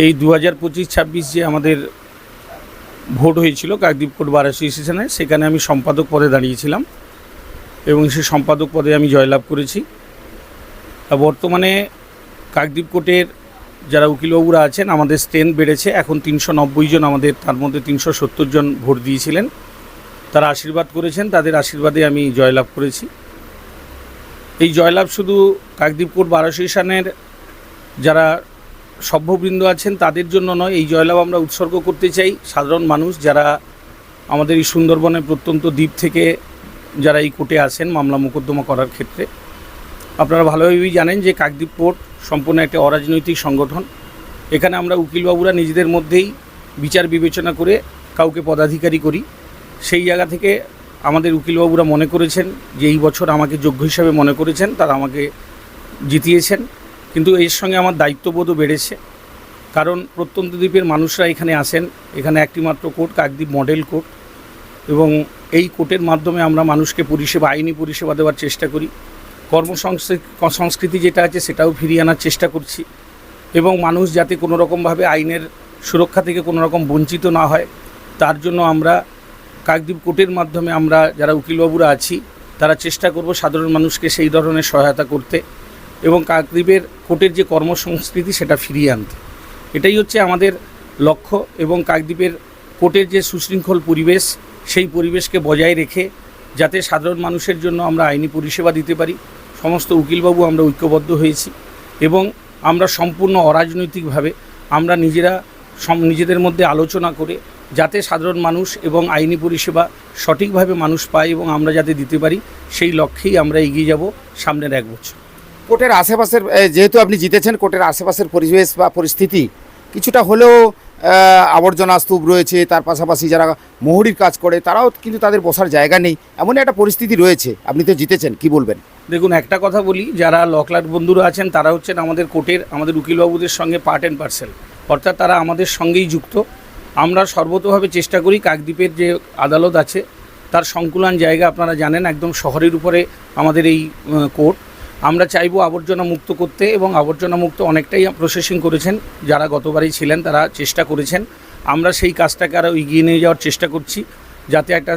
এই দু হাজার পঁচিশ, ছাব্বিশ যে আমাদের ভোট হয়েছিল কাকদ্বীপ কোর্ট বার অ্যাসোসিয়েশনে সেখানে আমি সম্পাদক পদে দাঁড়িয়েছিলাম এবং সেই সম্পাদক পদে আমি জয়লাভ করেছি। বর্তমানে কাকদ্বীপ কোর্টের যারা উকিলবাবুরা আছেন, আমাদের স্ট্রেন্থ বেড়েছে। এখন তিনশো নব্বই জন আমাদের, তার মধ্যে তিনশো সত্তর জন ভোট দিয়েছিলেন। তারা আশীর্বাদ করেছেন, তাদের আশীর্বাদে আমি জয়লাভ করেছি। এই জয়লাভ শুধু কাকদ্বীপ কোর্ট বার অ্যাসোসিয়েশনের যারা সভ্যবৃন্দ আছেন, তাদের জন্য নয়, এই জয়লাভ আমরা উৎসর্গ করতে চাই। সাধারণ মানুষ যারা আমাদের এই সুন্দরবনের প্রত্যন্ত দ্বীপ থেকে যারা এই কোর্টে আসেন, মামলা মোকদ্দমা করার ক্ষেত্রে। আপনারা ভালোভাবেই জানেন যে কাকদ্বীপ কোর্ট সম্পূর্ণ একটা অরাজনৈতিক সংগঠন। এখানে আমরা উকিলবাবুরা নিজেদের মধ্যেই বিচার বিবেচনা করে কাউকে পদাধিকারী করি। সেই জায়গা থেকে আমাদের উকিলবাবুরা মনে করেছেন যে এই বছর আমাকে যোগ্য হিসাবে মনে করেছেন, তারা আমাকে জিতিয়েছেন। কিন্তু এর সঙ্গে আমার দায়িত্ববোধও বেড়েছে। কারণ প্রত্যন্ত দ্বীপের মানুষরা এখানে আসেন, এখানে একটি মাত্র কোর্ট, কাকদ্বীপ মডেল কোর্ট। এবং এই কোর্টের মাধ্যমে আমরা মানুষকে পরিষেবা, আইনি পরিষেবা দেওয়ার চেষ্টা করি। কর্মসংস্কৃতি, সংস্কৃতি যেটা আছে সেটাও ফিরিয়ে আনার চেষ্টা করছি। এবং মানুষ যাতে কোনো রকমভাবে আইনের সুরক্ষা থেকে কোনো রকম বঞ্চিত না হয়, তার জন্য আমরা কাকদ্বীপ কোর্টের মাধ্যমে আমরা যারা উকিলবাবুরা আছি, তারা চেষ্টা করব সাধারণ মানুষকে সেই ধরনের সহায়তা করতে। এবং কাকদ্বীপের কোর্টের যে কর্মসংস্কৃতি, সেটা ফিরিয়ে আনতে। এটাই হচ্ছে আমাদের লক্ষ্য এবং কাকদ্বীপের কোর্টের যে সুশৃঙ্খল পরিবেশ, সেই পরিবেশকে বজায় রেখে যাতে সাধারণ মানুষের জন্য আমরা আইনি পরিষেবা দিতে পারি, সমস্ত উকিলবাবু আমরা ঐক্যবদ্ধ হয়েছি এবং আমরা সম্পূর্ণ অরাজনৈতিকভাবে আমরা নিজেরা নিজেদের মধ্যে আলোচনা করে যাতে সাধারণ মানুষ এবং আইনি পরিষেবা সঠিকভাবে মানুষ পায় এবং আমরা যাতে দিতে পারি, সেই লক্ষ্যেই আমরা এগিয়ে যাব সামনের এক বছর। কোর্টের আশেপাশের যেহেতু আপনি জিতেছেন, কোর্টের আশেপাশের পরিবেশ বা পরিস্থিতি কিছুটা হলেও আবর্জনা স্তূপ রয়েছে, তার পাশাপাশি যারা মোহরির কাজ করে, তারাও কিন্তু তাদের বসার জায়গা নেই। এমন একটা পরিস্থিতি রয়েছে। আপনি তো জিতেছেন, কি বলবেন? দেখুন, একটা কথা বলি, যারা লকলাট বন্ধুরা আছেন, তারা হচ্ছেন আমাদের কোর্টের, আমাদের উকিলবাবুদের সঙ্গে পার্ট অ্যান্ড পার্সেল অর্থাৎ তারা আমাদের সঙ্গেই যুক্ত। আমরা সর্বতভাবে চেষ্টা করি, কাকদ্বীপের যে আদালত আছে, তার সংকুলান জায়গা আপনারা জানেন, একদম শহরের উপরে আমাদের এই কোর্ট। আমরা চাইব আবর্জনা মুক্ত করতে এবং আবর্জনা মুক্ত অনেকটাই প্রসেসিং করেছেন। যারা গতবারই ছিলেন তারা চেষ্টা করেছেন। আমরা সেই কাজটাকে আরও এগিয়ে নিয়ে যাওয়ার চেষ্টা করছি, যাতে একটা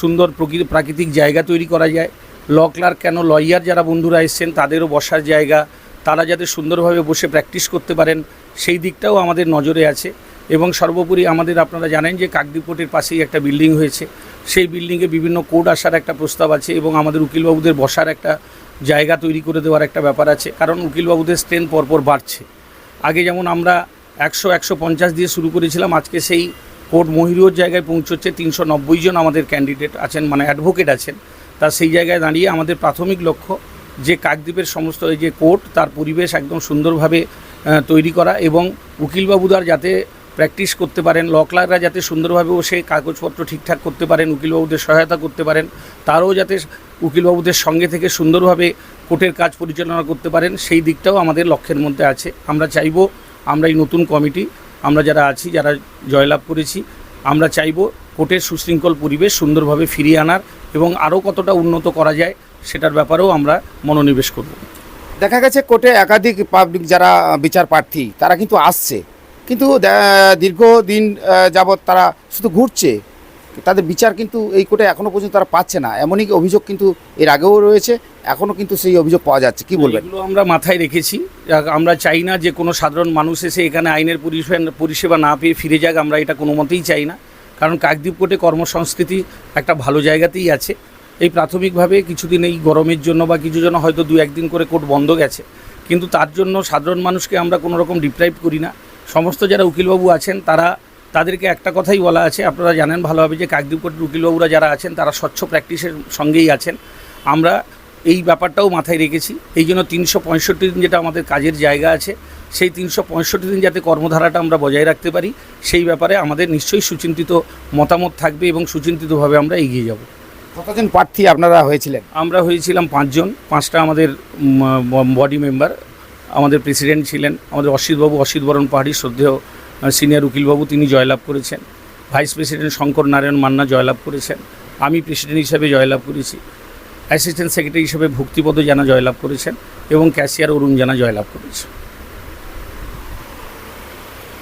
সুন্দর প্রকৃতি প্রাকৃতিক জায়গা তৈরি করা যায়। ল ক্লার্ক কেন লয়ার যারা বন্ধুরা এসছেন, তাদেরও বসার জায়গা। তারা যাতে সুন্দরভাবে বসে প্র্যাকটিস করতে পারেন, সেই দিকটাও আমাদের নজরে আছে। এবং সর্বোপরি আমাদের আপনারা জানেন যে কাকদ্বীপ কোর্টের পাশেই একটা বিল্ডিং হয়েছে। সেই বিল্ডিংয়ে বিভিন্ন কোড আসার একটা প্রস্তাব আছে এবং আমাদের উকিলবাবুদের বসার একটা জায়গা তৈরি করে দেওয়ার একটা ব্যাপার আছে। কারণ উকিলবাবুদের স্ট্রেন্থ পরপর বাড়ছে। আগে যেমন আমরা একশো একশো পঞ্চাশ দিয়ে শুরু করেছিলাম, আজকে সেই কোর্ট মহিরুর জায়গায় পৌঁছচ্ছে, তিনশো নব্বই জন আমাদের ক্যান্ডিডেট আছেন মানে অ্যাডভোকেট আছেন। তা সেই জায়গায় দাঁড়িয়ে আমাদের প্রাথমিক লক্ষ্য যে কাকদ্বীপের সমস্ত এই যে কোর্ট, তার পরিবেশ একদম সুন্দরভাবে তৈরি করা এবং উকিলবাবুদার যাতে প্র্যাকটিস করতে পারেন লকলাররা যাতে সুন্দরভাবে বসে কাগজপত্র ঠিকঠাক করতে পারেন, উকিলবাবুদের সহায়তা করতে পারেন, তারাও যাতে উকিলবাবুদের সঙ্গে থেকে সুন্দরভাবে কোর্টের কাজ পরিচালনা করতে পারেন, সেই দিকটাও আমাদের লক্ষ্যের মধ্যে আছে। আমরা চাইব আমরা এই নতুন কমিটি, আমরা যারা আছি, যারা জয়লাভ করেছি, আমরা চাইব কোর্টের সুশৃঙ্খল পরিবেশ সুন্দরভাবে ফিরিয়ে আনার এবং আরও কতটা উন্নত করা যায়, সেটার ব্যাপারেও আমরা মনোনিবেশ করব। দেখা গেছে কোর্টে একাধিক পাবলিক যারা বিচার প্রার্থী, তারা কিন্তু আসছে। কিন্তু দীর্ঘদিন যাবৎ তারা শুধু ঘুরছে। তাদের বিচার কিন্তু এই কোর্টে এখনও পর্যন্ত তারা পাচ্ছে না। এমনই অভিযোগ কিন্তু এর আগেও রয়েছে। এখনও কিন্তু সেই অভিযোগ পাওয়া যাচ্ছে। কি বলবেন? এগুলো আমরা মাথায় রেখেছি। আমরা চাই না যে কোনো সাধারণ মানুষ এসে এখানে আইনের পরিষেবা না পেয়ে ফিরে যাক, আমরা এটা কোনো মতেই চাই না। কারণ কাকদ্বীপ কোর্টে কর্মসংস্কৃতি একটা ভালো জায়গাতেই আছে। এই প্রাথমিকভাবে কিছুদিন এই গরমের জন্য বা কিছু জন্য হয়তো দু একদিন করে কোর্ট বন্ধ গেছে। কিন্তু তার জন্য সাধারণ মানুষকে আমরা কোনো রকম ডিপ্রাইভ করি না। সমস্ত যারা উকিলবাবু আছেন তারা তাদেরকে একটা কথাই বলা আছে আপনারা জানেন ভালোভাবে যে কাকদ্বীপ উকিলবাবুরা যারা আছেন তারা স্বচ্ছ প্র্যাকটিসের সঙ্গেই আছেন। আমরা এই ব্যাপারটাও মাথায় রেখেছি। এই জন্য তিনশো পঁয়ষট্টি দিন যেটা আমাদের কাজের জায়গা আছে সেই তিনশো পঁয়ষট্টি দিন যাতে কর্মধারাটা আমরা বজায় রাখতে পারি সেই ব্যাপারে আমাদের নিশ্চয়ই সুচিন্তিত মতামত থাকবে এবং সুচিন্তিতভাবে আমরা এগিয়ে যাব। কতজন প্রার্থী আপনারা হয়েছিলেন? আমরা হয়েছিলাম পাঁচজন পাঁচটা আমাদের বডি মেম্বার। আমাদের প্রেসিডেন্ট ছিলেন, আমাদের অসিতবাবু অসিতবরণ পাহাড়ি শ্রদ্ধেয় সিনিয়র উকিলবাবু তিনি জয়লাভ করেছেন। ভাইস প্রেসিডেন্ট শঙ্কর নারায়ণ মান্না জয়লাভ করেছেন। আমি প্রেসিডেন্ট হিসাবে জয়লাভ করেছি। অ্যাসিস্ট্যান্ট সেক্রেটারি হিসেবে ভক্তিপদ জানা জয়লাভ করেছেন এবং ক্যাশিয়ার অরুণ জানা জয়লাভ করেছে